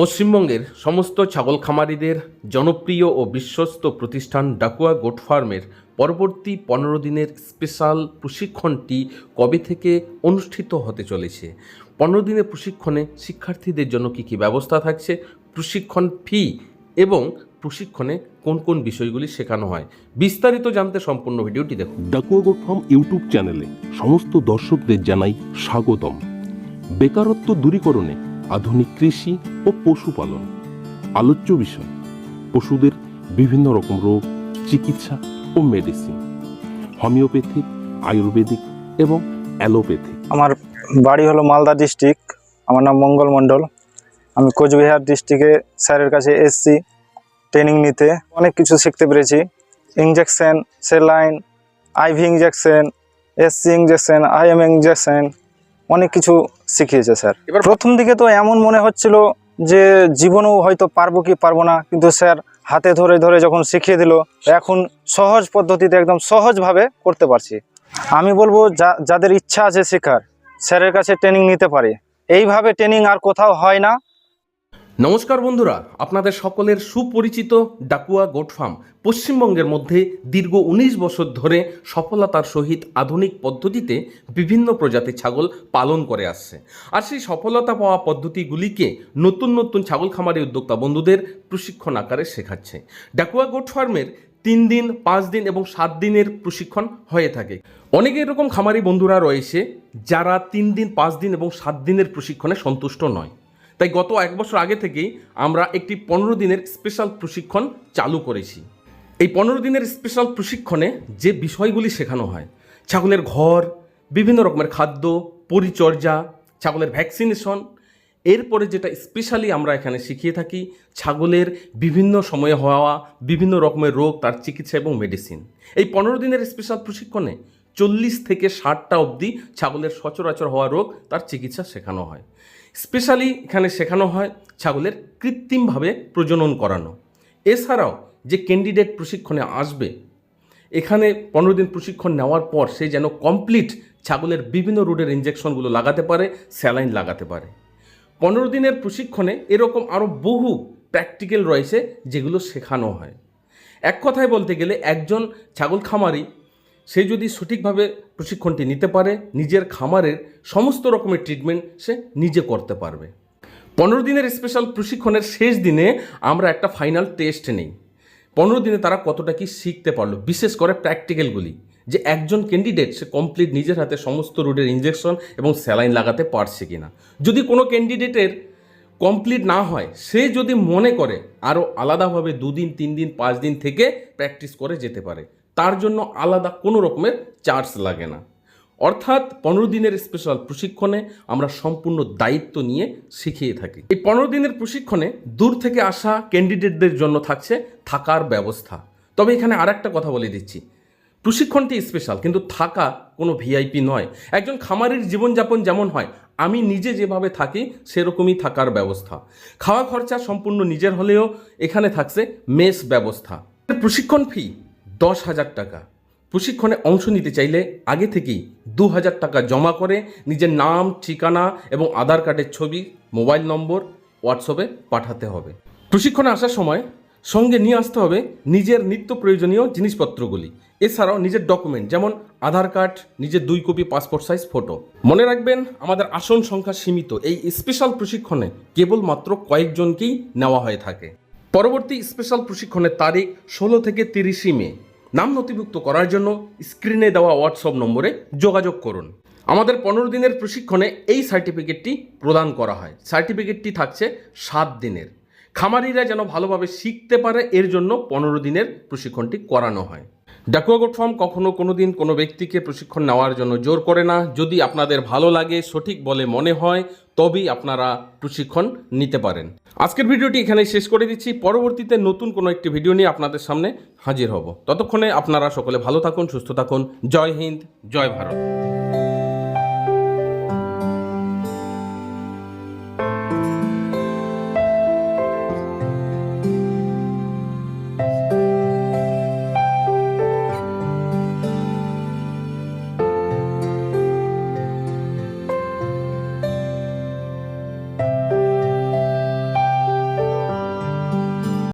পশ্চিমবঙ্গের সমস্ত ছাগল খামারিদের জনপ্রিয় ও বিশ্বস্ত প্রতিষ্ঠান ডাকুয়া গোট ফার্মের পরবর্তী পনেরো দিনের স্পেশাল প্রশিক্ষণটি কবে থেকে অনুষ্ঠিত হতে চলেছে? পনেরো দিনের প্রশিক্ষণে শিক্ষার্থীদের জন্য কী কী ব্যবস্থা থাকছে? প্রশিক্ষণ ফি এবং প্রশিক্ষণে কোন কোন বিষয়গুলি শেখানো হয়? বিস্তারিত জানতে সম্পূর্ণ ভিডিওটি দেখুন। ডাকুয়া গোট ফার্ম ইউটিউব চ্যানেলে সমস্ত দর্শকদের জানাই স্বাগতম। বেকারত্ব দূরীকরণে আধুনিক কৃষি ও পশুপালন। আলোচ্য বিষয় পশুদের বিভিন্ন রকম রোগ চিকিৎসা ও মেডিসিন হোমিওপ্যাথিক আয়ুর্বেদিক এবং অ্যালোপ্যাথিক আমার বাড়ি হলো মালদা ডিস্ট্রিক্ট আমার নাম মঙ্গল মণ্ডল। আমি কোচবিহার ডিস্ট্রিক্টে স্যারের কাছে এসছি ট্রেনিং নিতে। অনেক কিছু শিখতে পেরেছি। Injection saline IV injection SC injection IM injection অনেক কিছু শিখিয়েছে স্যার। এবার প্রথম দিকে তো এমন মনে হচ্ছিল যে জীবনেও হয়তো পারব কি পারব না, কিন্তু স্যার হাতে ধরে ধরে যখন শিখিয়ে দিল, এখন সহজ পদ্ধতিতে একদম সহজভাবে করতে পারছি। আমি বলব যা, যাদের ইচ্ছা আছে শেখার, স্যারের কাছে ট্রেনিং নিতে পারে। এইভাবে ট্রেনিং আর কোথাও হয় না। নমস্কার বন্ধুরা, আপনাদের সকলের সুপরিচিত ডাকুয়া গোট ফার্ম পশ্চিমবঙ্গের মধ্যে দীর্ঘ উনিশ বছর ধরে সফলতার সহিত আধুনিক পদ্ধতিতে বিভিন্ন প্রজাতির ছাগল পালন করে আসছে। আর সেই সফলতা পাওয়া পদ্ধতিগুলিকে নতুন নতুন ছাগল খামারি উদ্যোক্তা বন্ধুদের প্রশিক্ষণ আকারে শেখাচ্ছে। ডাকুয়া গোট ফার্মের তিন দিন, পাঁচ দিন এবং সাত দিনের প্রশিক্ষণ হয়ে থাকে। অনেক এরকম খামারি বন্ধুরা রয়েছে যারা তিন দিন, পাঁচ দিন এবং সাত দিনের প্রশিক্ষণে সন্তুষ্ট নয়। তাই গত এক বছর আগে থেকেই আমরা একটি পনেরো দিনের স্পেশাল প্রশিক্ষণ চালু করেছি। এই পনেরো দিনের স্পেশাল প্রশিক্ষণে যে বিষয়গুলি শেখানো হয়, ছাগলের ঘর, বিভিন্ন রকমের খাদ্য, পরিচর্যা, ছাগলের ভ্যাকসিনেশন এরপরে যেটা স্পেশালি আমরা এখানে শিখিয়ে থাকি, ছাগলের বিভিন্ন সময়ে হওয়া, বিভিন্ন রকমের রোগ, তার চিকিৎসা এবং মেডিসিন এই পনেরো দিনের স্পেশাল প্রশিক্ষণে চল্লিশ থেকে ষাটটা অবধি ছাগলের সচরাচর হওয়া রোগ তার চিকিৎসা শেখানো হয়। স্পেশালি এখানে শেখানো হয় ছাগলের কৃত্রিমভাবে প্রজনন করানো। এছাড়াও যে ক্যান্ডিডেট প্রশিক্ষণে আসবে, এখানে পনেরো দিন প্রশিক্ষণ নেওয়ার পর সে যেন কমপ্লিট ছাগলের বিভিন্ন রুটের ইঞ্জেকশনগুলো লাগাতে পারে স্যালাইন লাগাতে পারে। পনেরো দিনের প্রশিক্ষণে এরকম আরও বহু প্র্যাকটিক্যাল রয়েছে যেগুলো শেখানো হয়। এক কথায় বলতে গেলে একজন ছাগল খামারি সে যদি সঠিকভাবে প্রশিক্ষণটি নিতে পারে, নিজের খামারের সমস্ত রকমের ট্রিটমেন্ট সে নিজে করতে পারবে। পনেরো দিনের স্পেশাল প্রশিক্ষণের শেষ দিনে আমরা একটা ফাইনাল টেস্ট নেই। পনেরো দিনে তারা কতটা কি শিখতে পারল, বিশেষ করে প্র্যাকটিক্যালগুলি যে একজন ক্যান্ডিডেট সে কমপ্লিট নিজের হাতে সমস্ত রুটের ইঞ্জেকশন এবং স্যালাইন লাগাতে পারছে কিনা। যদি কোনো ক্যান্ডিডেটের কমপ্লিট না হয়, সে যদি মনে করে আরও আলাদাভাবে দুদিন তিন দিন পাঁচ দিন থেকে প্র্যাকটিস করে যেতে পারে। তার জন্য আলাদা কোনো রকমের চার্জ লাগে না। অর্থাৎ পনেরো দিনের স্পেশাল প্রশিক্ষণে আমরা সম্পূর্ণ দায়িত্ব নিয়ে শিখিয়ে থাকি। এই পনেরো দিনের প্রশিক্ষণে দূর থেকে আসা ক্যান্ডিডেটদের জন্য থাকছে থাকার ব্যবস্থা। তবে এখানে আর একটা কথা বলে দিচ্ছি। প্রশিক্ষণটি স্পেশাল কিন্তু থাকা কোনো ভিআইপি নয়। একজন খামারের জীবনযাপন যেমন হয়, আমি নিজে যেভাবে থাকি সেরকমই থাকার ব্যবস্থা। খাওয়া খরচা সম্পূর্ণ নিজের হলেও এখানে থাকছে মেস ব্যবস্থা। প্রশিক্ষণ ফি দশ হাজার টাকা। প্রশিক্ষণে অংশ নিতে চাইলে আগে থেকেই দু হাজার টাকা জমা করে নিজের নাম, ঠিকানা এবং আধার কার্ডের ছবি, মোবাইল নম্বর, হোয়াটসঅ্যাপে পাঠাতে হবে। প্রশিক্ষণে আসার সময় সঙ্গে নিয়ে আসতে হবে নিজের নিত্য প্রয়োজনীয় জিনিসপত্রগুলি। এছাড়াও নিজের ডকুমেন্ট যেমন আধার কার্ড, নিজের দুই কপি পাসপোর্ট সাইজ ফটো মনে রাখবেন, আমাদের আসন সংখ্যা সীমিত। এই স্পেশাল প্রশিক্ষণে কেবলমাত্র কয়েকজনকেই নেওয়া হয়ে থাকে। পরবর্তী স্পেশাল প্রশিক্ষণের তারিখ ষোলো থেকে তিরিশে মে। নাম নথিভুক্ত করার জন্য স্ক্রিনে দেওয়া হোয়াটসঅ্যাপ নম্বরে যোগাযোগ করুন। আমাদের পনেরো দিনের প্রশিক্ষণে এই সার্টিফিকেটটি প্রদান করা হয়। সার্টিফিকেটটি থাকছে সাত দিনের। খামারিরা যেন ভালোভাবে শিখতে পারে, এর জন্য পনেরো দিনের প্রশিক্ষণটি করানো হয়। ডাকুয়াগোট ফার্ম কখনো কোনো দিন কোনো ব্যক্তিকে প্রশিক্ষণ নেওয়ার জন্য জোর করে না। যদি আপনাদের ভালো লাগে, সঠিক বলে মনে হয়, তবেই আপনারা প্রশিক্ষণ নিতে পারেন। আজকের ভিডিওটি এখানে শেষ করে দিচ্ছি। পরবর্তীতে নতুন কোনো একটি ভিডিও নিয়ে আপনাদের সামনে হাজির হব। ততক্ষণে আপনারা সকলে ভালো থাকুন, সুস্থ থাকুন। জয় হিন্দ, জয় ভারত।